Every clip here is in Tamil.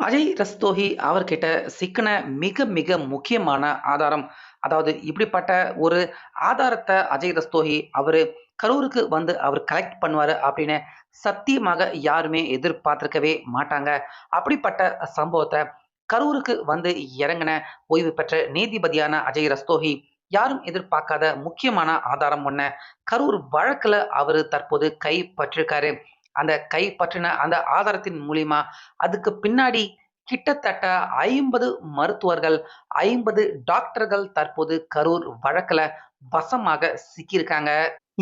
அஜய் ரஸ்தோஹி அவர்கிட்ட சிக்கின மிக மிக முக்கியமான ஆதாரம். அதாவது இப்படிப்பட்ட ஒரு ஆதாரத்தை அஜய் ரஸ்தோஹி அவர் கரூருக்கு வந்து அவர் கலெக்ட் பண்ணுவார் அப்படின்னு சத்தியமாக யாருமே எதிர்பார்த்திருக்கவே மாட்டாங்க. அப்படிப்பட்ட சம்பவத்தை கரூருக்கு வந்து இறங்கின ஓய்வு பெற்ற நீதிபதியான அஜய் ரஸ்தோஹி யாரும் எதிர்பார்க்காத முக்கியமான ஆதாரம் ஒன்று கரூர் வழக்கில் அவர் தற்போது கைப்பற்றிருக்காரு. அந்த கைப்பற்றின அந்த ஆதாரத்தின் மூலியமா அதுக்கு பின்னாடி கிட்டத்தட்ட 50 மருத்துவர்கள், 50 டாக்டர்கள் தற்போது கரூர் வழக்கில் வசமாக சிக்கியிருக்காங்க.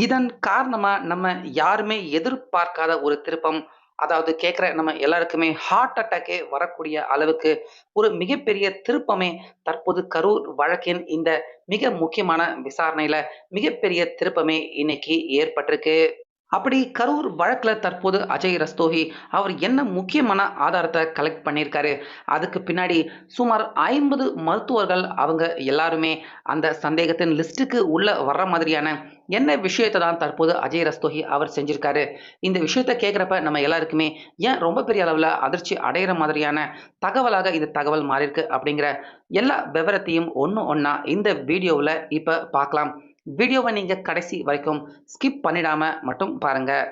இதன் காரணமா நம்ம யாருமே எதிர்பார்க்காத ஒரு திருப்பம். அதாவது கேட்குற நம்ம எல்லாருக்குமே ஹார்ட் அட்டாக்கே வரக்கூடிய அளவுக்கு ஒரு மிகப்பெரிய திருப்பமே தற்போது கரூர் வழக்கின் இந்த மிக முக்கியமான விசாரணையில மிகப்பெரிய திருப்பமே இன்னைக்கு ஏற்பட்டிருக்கு. அப்படி கரூர் வழக்கில் தற்போது அஜய் ரஸ்தோகி அவர் என்ன முக்கியமான ஆதாரத்தை கலெக்ட் பண்ணியிருக்காரு. அதுக்கு பின்னாடி சுமார் 50 மருத்துவர்கள் அவங்க எல்லாருமே அந்த சந்தேகத்தின் லிஸ்ட்டுக்கு உள்ள வர்ற மாதிரியான என்ன விஷயத்தை தான் தற்போது அஜய் ரஸ்தோகி அவர் செஞ்சிருக்காரு. இந்த விஷயத்த கேட்குறப்ப நம்ம எல்லாருக்குமே ஏன் ரொம்ப பெரிய அளவில் அதிர்ச்சி அடையிற மாதிரியான தகவலாக இந்த தகவல் மாறியிருக்கு அப்படிங்கிற எல்லா விவரத்தையும் ஒன்று ஒன்றா இந்த வீடியோவில் இப்போ பார்க்கலாம். வீடியோவை நீங்கள் கடைசி வரைக்கும் ஸ்கிப் பண்ணிடாமல் மட்டும் பாருங்கள்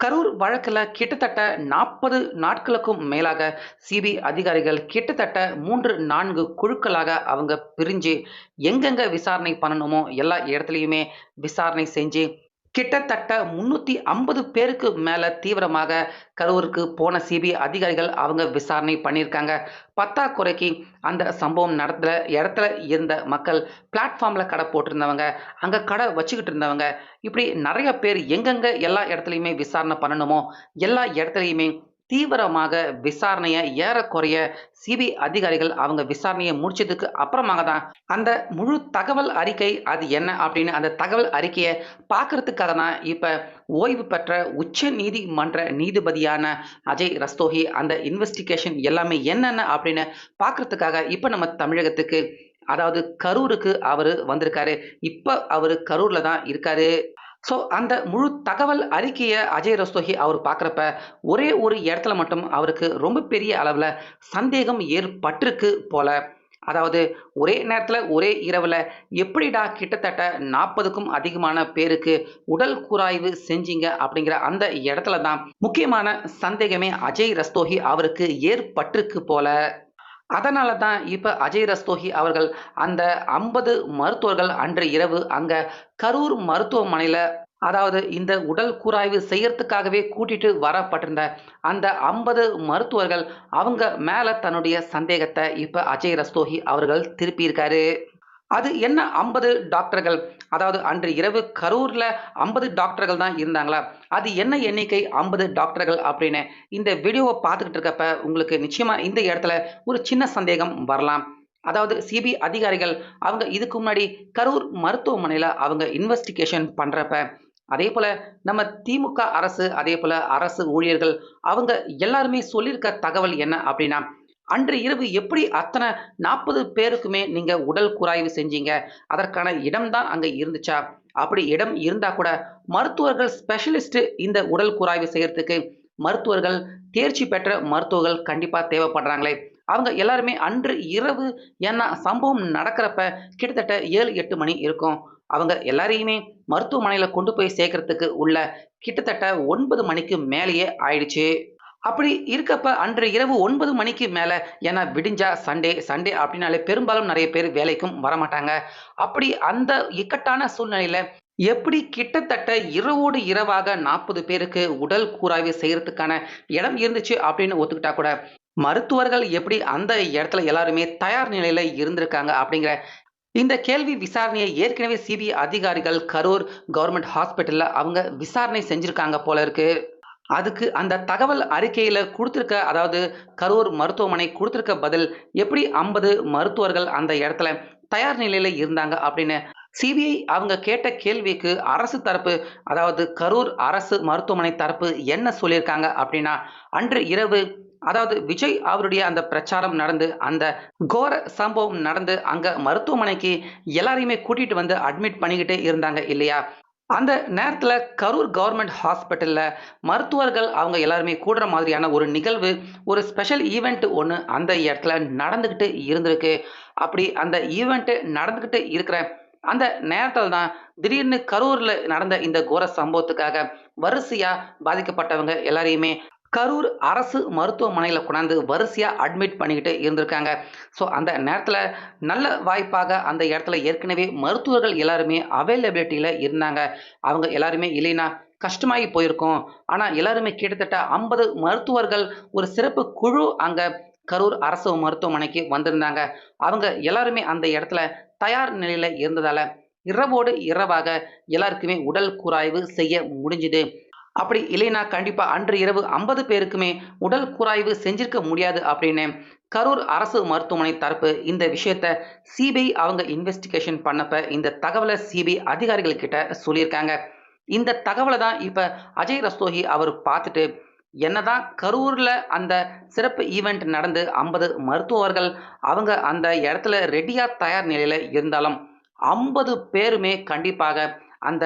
கரூர் வழக்கில் கிட்டத்தட்ட 40 நாட்களுக்கும் மேலாக சிபிஐ அதிகாரிகள் கிட்டத்தட்ட 3, 4 குழுக்களாக அவங்க பிரிஞ்சு எங்கெங்கே விசாரணை பண்ணணுமோ எல்லா இடத்துலையுமே விசாரணை செஞ்சு கிட்டத்தட்ட 350 பேருக்கு மேல தீவிரமாக கரூருக்கு போன சிபிஐ அதிகாரிகள் அவங்க விசாரணை பண்ணியிருக்காங்க. பத்தாக்குறைக்கு அந்த சம்பவம் நடத்துல இடத்துல இருந்த மக்கள் பிளாட்ஃபார்ம்ல கடை போட்டிருந்தவங்க, அங்க கடை வச்சுக்கிட்டு இருந்தவங்க, இப்படி நிறைய பேர் எங்கெங்க எல்லா இடத்துலையுமே விசாரணை பண்ணணுமோ எல்லா இடத்துலையுமே தீவிரமாக விசாரணையை ஏறக்குறைய சிபிஐ அதிகாரிகள் அவங்க விசாரணையை முடிச்சதுக்கு அப்புறமாக தான் அந்த முழு தகவல் அறிக்கை அது என்ன அப்படின்னு அந்த தகவல் அறிக்கையை பார்க்கறதுக்காக தான் இப்போ ஓய்வு பெற்ற உச்ச நீதிமன்ற நீதிபதியான அஜய் ரஸ்தோகி அந்த இன்வெஸ்டிகேஷன் எல்லாமே என்னென்ன அப்படின்னு பார்க்கறதுக்காக இப்போ நம்ம தமிழகத்துக்கு அதாவது கரூருக்கு அவரு வந்திருக்காரு. இப்போ அவர் கரூரில் தான் இருக்காரு. ஸோ அந்த முழு தகவல் அறிக்கையை அஜய் ரஸ்தோகி அவர் பார்க்குறப்ப ஒரே ஒரு இடத்துல மட்டும் அவருக்கு ரொம்ப பெரிய அளவில் சந்தேகம் ஏற்பட்டிருக்கு போல. அதாவது ஒரே நேரத்தில் ஒரே இரவில் எப்படிடா கிட்டத்தட்ட 40க்கும் அதிகமான பேருக்கு உடல் கூராய்வு செஞ்சீங்க அப்படிங்கிற அந்த இடத்துல தான் முக்கியமான சந்தேகமே அஜய் ரஸ்தோஹி அவருக்கு ஏற்பட்டிருக்கு போல. அதனால தான் இப்போ அஜய் ரஸ்தோஹி அவர்கள் அந்த 50 மருத்துவர்கள் அன்று இரவு அங்கே கரூர் மருத்துவமனையில் அதாவது இந்த உடல் கூராய்வு செய்யறதுக்காகவே கூட்டிட்டு வரப்பட்டிருந்த அந்த 50 மருத்துவர்கள் அவங்க மேலே தன்னுடைய சந்தேகத்தை இப்போ அஜய் ரஸ்தோஹி அவர்கள் திருப்பியிருக்காரு. அது என்ன 50 டாக்டர்கள் அதாவது அன்று இரவு கரூரில் ஐம்பது டாக்டர்கள் தான் இருந்தாங்களா? அது என்ன எண்ணிக்கை 50 டாக்டர்கள் அப்படின்னு இந்த வீடியோவை பார்த்துக்கிட்டு இருக்கப்ப உங்களுக்கு நிச்சயமாக இந்த இடத்துல ஒரு சின்ன சந்தேகம் வரலாம். அதாவது சிபிஐ அதிகாரிகள் அவங்க இதுக்கு முன்னாடி கரூர் மருத்துவமனையில் அவங்க இன்வெஸ்டிகேஷன் பண்ணுறப்ப அதே போல் நம்ம திமுக அரசு, அதே போல் அரசு ஊழியர்கள் அவங்க எல்லாருமே சொல்லியிருக்க தகவல் என்ன அப்படின்னா, அன்று இரவு எப்படி அத்தனை நாற்பது பேருக்குமே நீங்க உடல் குறாய்வு செஞ்சீங்க? அதற்கான இடம்தான் அங்க இருந்துச்சா? அப்படி இடம் இருந்தா கூட மருத்துவர்கள் ஸ்பெஷலிஸ்ட் இந்த உடல் குறாய்வு செய்யறதுக்கு மருத்துவர்கள் தேர்ச்சி பெற்ற மருத்துவர்கள் கண்டிப்பா தேவைப்படுறாங்களே. அவங்க எல்லாருமே அன்று இரவு ஏன்னா சம்பவம் நடக்கிறப்ப கிட்டத்தட்ட 7, 8 மணி இருக்கும். அவங்க எல்லாரையுமே மருத்துவமனையில கொண்டு போய் சேர்க்கறதுக்கு உள்ள கிட்டத்தட்ட ஒன்பது மணிக்கு மேலேயே ஆயிடுச்சு. அப்படி இருக்கப்ப அன்று இரவு ஒன்பது மணிக்கு மேல ஏன்னா விடிஞ்சா சண்டே, சண்டே அப்படின்னாலே பெரும்பாலும் நிறைய பேர் வேலைக்கும் வரமாட்டாங்க. அப்படி அந்த இக்கட்டான சூழ்நிலையில எப்படி கிட்டத்தட்ட இரவோடு இரவாக 40 பேருக்கு உடல் கூறாய்வு செய்யறதுக்கான இடம் இருந்துச்சு அப்படின்னு ஒத்துக்கிட்டா கூட, மருத்துவர்கள் எப்படி அந்த இடத்துல எல்லாருமே தயார் நிலையில இருந்திருக்காங்க அப்படிங்கிற இந்த கேள்வி விசாரணையை ஏற்கனவே சிபிஐ அதிகாரிகள் கரூர் கவர்மெண்ட் ஹாஸ்பிட்டல்ல அவங்க விசாரணை செஞ்சிருக்காங்க போல இருக்கு. அதுக்கு அந்த தகவல் அறிக்கையில் கொடுத்துருக்க அதாவது கரூர் மருத்துவமனை கொடுத்துருக்க பதில் எப்படி 50 மருத்துவர்கள் அந்த இடத்துல தயார் நிலையில் இருந்தாங்க அப்படின்னு சிபிஐ அவங்க கேட்ட கேள்விக்கு அரசு தரப்பு அதாவது கரூர் அரசு மருத்துவமனை தரப்பு என்ன சொல்லியிருக்காங்க அப்படின்னா, அன்று இரவு அதாவது விஜய் அவருடைய அந்த பிரச்சாரம் நடந்து அந்த கோர சம்பவம் நடந்து அங்கே மருத்துவமனைக்கு எல்லாரையுமே கூட்டிகிட்டு வந்து அட்மிட் பண்ணிக்கிட்டே இருந்தாங்க இல்லையா? அந்த நேரத்தில் கரூர் கவர்மெண்ட் ஹாஸ்பிட்டலில் மருத்துவர்கள் அவங்க எல்லாருமே கூடுற மாதிரியான ஒரு நிகழ்வு, ஒரு ஸ்பெஷல் ஈவெண்ட் ஒன்று அந்த இடத்துல நடந்துக்கிட்டு இருந்திருக்கு. அப்படி அந்த ஈவெண்ட்டு நடந்துக்கிட்டு இருக்கிற அந்த நேரத்தில் தான் திடீர்னு கரூரில் நடந்த இந்த கோர சம்பவத்துக்காக வரிசையாக பாதிக்கப்பட்டவங்க எல்லாரையுமே கரூர் அரசு மருத்துவமனையில் கொண்டாந்து வரிசையாக அட்மிட் பண்ணிக்கிட்டு இருந்திருக்காங்க. ஸோ அந்த நேரத்தில் நல்ல வாய்ப்பாக அந்த இடத்துல ஏற்கனவே மருத்துவர்கள் எல்லாருமே அவைலபிலிட்டியில் இருந்தாங்க. அவங்க எல்லாருமே இல்லைன்னா கஷ்டமாகி போயிருக்கோம் ஆனால் எல்லாருமே கிட்டத்தட்ட 50 மருத்துவர்கள் ஒரு சிறப்பு குழு அங்கே கரூர் அரசு மருத்துவமனைக்கு வந்திருந்தாங்க. அவங்க எல்லாருமே அந்த இடத்துல தயார் நிலையில் இருந்ததால் இரவோடு இரவாக எல்லாருக்குமே உடல் கூராய்வு செய்ய முடிஞ்சுது. அப்படி இல்லைன்னா கண்டிப்பா அன்று இரவு 50 பேருக்குமே உடல் கூராய்வு செஞ்சிருக்க முடியாது அப்படின்னு கரூர் அரசு மருத்துவமனை தரப்பு இந்த விஷயத்த சிபிஐ அவங்க இன்வெஸ்டிகேஷன் பண்ணப்ப இந்த தகவலை சிபிஐ அதிகாரிகள் கிட்ட சொல்லியிருக்காங்க. இந்த தகவலை தான் இப்ப அஜய் ரஸ்தோகி அவர் பார்த்துட்டு, என்னதான் கரூர்ல அந்த சிறப்பு ஈவெண்ட் நடந்து 50 மருத்துவர்கள் அவங்க அந்த இடத்துல ரெடியா தயார் நிலையில இருந்தாலும், 50 பேருமே கண்டிப்பாக அந்த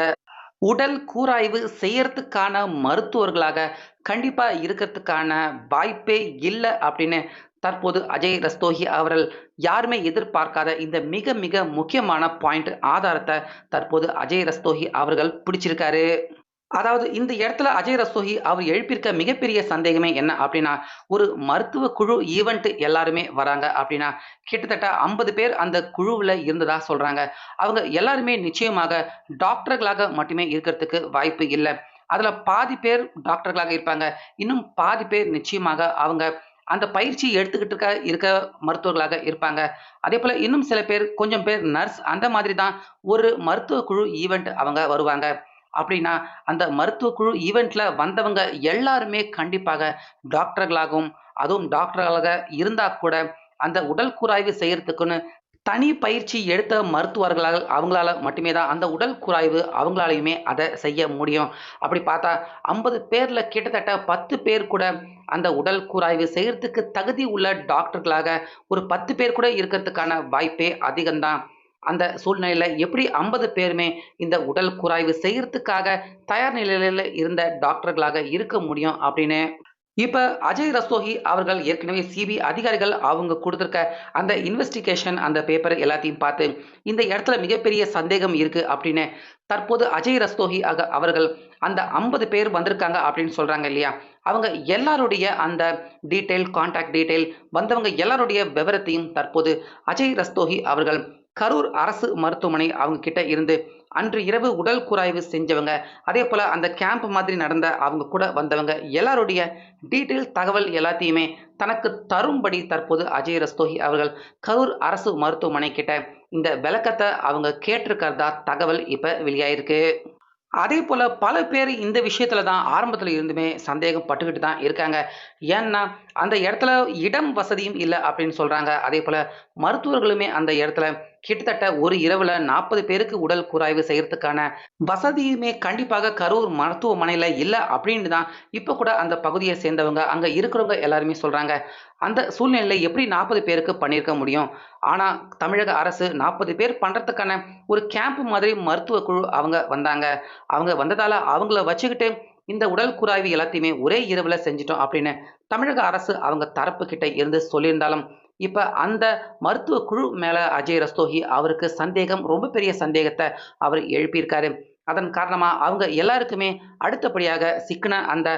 உடல் கூராய்வு செய்யறதுக்கான மருத்துவர்களாக கண்டிப்பா இருக்கிறதுக்கான வாய்ப்பே இல்லை அப்படின்னு தற்போது அஜய் ரஸ்தோகி அவர்கள் யாருமே எதிர்பார்க்காத இந்த மிக மிக முக்கியமான பாயிண்ட் ஆதாரத்தை தற்போது அஜய் ரஸ்தோகி அவர்கள் பிடிச்சிருக்காரு. அதாவது இந்த இடத்துல அஜய் ரசோஹி அவர் எழுப்பியிருக்க மிகப்பெரிய சந்தேகமே என்ன அப்படின்னா, ஒரு மருத்துவ குழு ஈவெண்ட் எல்லாருமே வராங்க அப்படின்னா, கிட்டத்தட்ட 50 பேர் அந்த குழுவில் இருந்ததாக சொல்கிறாங்க அவங்க எல்லாருமே நிச்சயமாக டாக்டர்களாக மட்டுமே இருக்கிறதுக்கு வாய்ப்பு இல்லை அதில் பாதி பேர் டாக்டர்களாக இருப்பாங்க. இன்னும் பாதி பேர் நிச்சயமாக அவங்க அந்த பயிற்சி எடுத்துக்கிட்டு இருக்க இருக்க மருத்துவர்களாக இருப்பாங்க. அதே போல் இன்னும் சில பேர் கொஞ்சம் பேர் நர்ஸ் அந்த மாதிரி தான் ஒரு மருத்துவ குழு ஈவெண்ட் அவங்க வருவாங்க. அப்படின்னா அந்த மருத்துவ குழு ஈவெண்ட்ல வந்தவங்க எல்லாருமே கண்டிப்பாக டாக்டர்களாகவும், அதுவும் டாக்டர்களாக இருந்தா கூட அந்த உடல் கூராய்வு செய்யறதுக்குன்னு தனி பயிற்சி எடுத்த மருத்துவர்களால் அவங்களால மட்டுமே தான் அந்த உடல் கூராய்வு அவங்களாலையுமே அதை செய்ய முடியும். அப்படி பார்த்தா 50 பேர்ல கிட்டத்தட்ட 10 பேர் கூட அந்த உடல் கூராய்வு செய்யறதுக்கு தகுதி உள்ள டாக்டர்களாக ஒரு 10 பேர் கூட இருக்கிறதுக்கான வாய்ப்பே அதிகம்தான் அந்த சூழ்நிலையில் எப்படி 50 பேருமே இந்த உடல் கூராய்வு செய்யறதுக்காக தயார் நிலையில இருந்த டாக்டர்களாக இருக்க முடியும் அப்படின்னு இப்ப அஜய் ரஸ்தோகி அவர்கள் ஏற்கனவே சிபிஐ அதிகாரிகள் அவங்க கொடுத்துருக்க அந்த இன்வெஸ்டிகேஷன் அந்த பேப்பர் எல்லாத்தையும் பார்த்து, இந்த இடத்துல மிகப்பெரிய சந்தேகம் இருக்கு அப்படின்னு தற்போது அஜய் ரஸ்தோகி அவர்கள் அந்த 50 பேர் வந்திருக்காங்க அப்படின்னு சொல்றாங்க இல்லையா? அவங்க எல்லாருடைய அந்த டீட்டெயில், கான்டாக்ட் டீட்டெயில் வந்தவங்க எல்லாருடைய விவரத்தையும் தற்போது அஜய் ரஸ்தோகி அவர்கள் கரூர் அரசு மருத்துவமனை அவங்க கிட்ட இருந்து அன்று இரவு உடல் குறாய்வு செஞ்சவங்க, அதே போல் அந்த கேம்ப் மாதிரி நடந்த அவங்க கூட வந்தவங்க எல்லாருடைய டீட்டெயில் தகவல் எல்லாத்தையுமே தனக்கு தரும்படி தற்போது அஜய் ரஸ்தோகி அவர்கள் கரூர் அரசு மருத்துவமனை கிட்ட இந்த விளக்கத்தை அவங்க கேட்டிருக்கிறதா தகவல் இப்போ வெளியாயிருக்கு. அதேபோல பல பேர் இந்த விஷயத்தில் தான் ஆரம்பத்தில் இருந்துமே சந்தேகம் பட்டுக்கிட்டு தான் இருக்காங்க. ஏன்னா, அந்த இடத்துல இடம் வசதியும் இல்லை அப்படின்னு சொல்கிறாங்க அதே போல் மருத்துவர்களுமே அந்த இடத்துல கிட்டத்தட்ட ஒரு இரவுல 40 பேருக்கு உடல் கூராய்வு செய்யறதுக்கான வசதியுமே கண்டிப்பாக கரூர் மருத்துவமனையில இல்லை அப்படின்னு தான் இப்ப கூட அந்த பகுதியை சேர்ந்தவங்க, அங்க இருக்கிறவங்க எல்லாருமே சொல்றாங்க. அந்த சூழ்நிலையில எப்படி 40 பேருக்கு பண்ணியிருக்க முடியும்? ஆனா தமிழக அரசு 40 பேர் பண்றதுக்கான ஒரு கேம்ப் மாதிரி மருத்துவ குழு அவங்க வந்தாங்க. அவங்க வந்ததால அவங்கள வச்சுக்கிட்டு இந்த உடல் குறாய்வு எல்லாத்தையுமே ஒரே இரவுல செஞ்சுட்டோம் அப்படின்னு தமிழக அரசு அவங்க தரப்பு கிட்ட இருந்து சொல்லியிருந்தாலும், இப்போ அந்த மருத்துவ குழு மேலே அஜய் ரஸ்தோகி அவருக்கு சந்தேகம் ரொம்ப பெரிய சந்தேகத்தை அவர் எழுப்பியிருக்காரு. அதன் காரணமாக அவங்க எல்லாருக்குமே அடுத்தபடியாக சிக்குன அந்த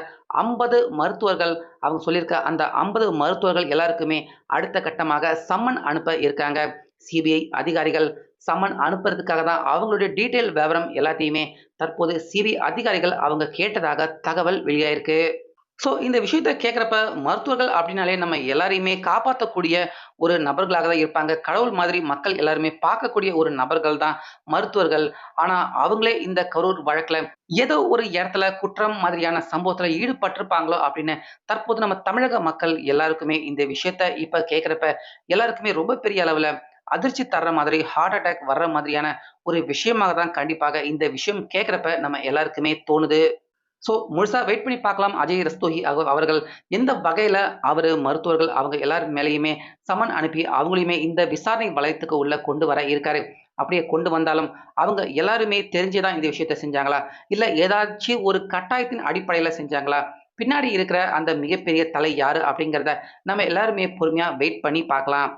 50 மருத்துவர்கள் அவங்க சொல்லியிருக்க அந்த 50 மருத்துவர்கள் எல்லாருக்குமே அடுத்த கட்டமாக சம்மன் அனுப்ப இருக்காங்க. சிபிஐ அதிகாரிகள் சம்மன் அனுப்புறதுக்காக தான் அவங்களுடைய டீட்டெயில் விவரம் எல்லாத்தையுமே தற்போது சிபிஐ அதிகாரிகள் அவங்க கேட்டதாக தகவல் வெளியாயிருக்கு. ஸோ இந்த விஷயத்த கேட்குறப்ப மருத்துவர்கள் அப்படின்னாலே நம்ம எல்லாரையுமே காப்பாற்றக்கூடிய ஒரு நபர்களாக தான் இருப்பாங்க. கடவுள் மாதிரி மக்கள் எல்லாருமே பார்க்கக்கூடிய ஒரு நபர்கள் தான் மருத்துவர்கள். ஆனால் அவங்களே இந்த கரூர் வழக்கில் ஏதோ ஒரு இடத்துல குற்றம் மாதிரியான சம்பவத்தில் ஈடுபட்டிருப்பாங்களோ அப்படின்னு தற்போது நம்ம தமிழக மக்கள் எல்லாருக்குமே இந்த விஷயத்த இப்போ கேட்குறப்ப எல்லாருக்குமே ரொம்ப பெரிய அளவில் அதிர்ச்சி தர்ற மாதிரி, ஹார்ட் அட்டாக் வர்ற மாதிரியான ஒரு விஷயமாக தான் கண்டிப்பாக இந்த விஷயம் கேட்குறப்ப நம்ம எல்லாருக்குமே தோணுது. ஸோ முழுசாக வெயிட் பண்ணி பார்க்கலாம். அஜய் ரஸ்தோகி அவர்கள் எந்த வகையில் அவர் மருத்துவர்கள் அவங்க எல்லார் மேலேயுமே சமன் அனுப்பி அவங்களையுமே இந்த விசாரணை வளையத்துக்கு உள்ள கொண்டு வர இருக்காரு. அப்படியே கொண்டு வந்தாலும் அவங்க எல்லாருமே தெரிஞ்சு தான் இந்த விஷயத்த செஞ்சாங்களா இல்லை ஏதாச்சும் ஒரு கட்டாயத்தின் அடிப்படையில் செஞ்சாங்களா பின்னாடி இருக்கிற அந்த மிகப்பெரிய தலை யாரு அப்படிங்கிறத நம்ம எல்லாருமே பொறுமையாக வெயிட் பண்ணி பார்க்கலாம்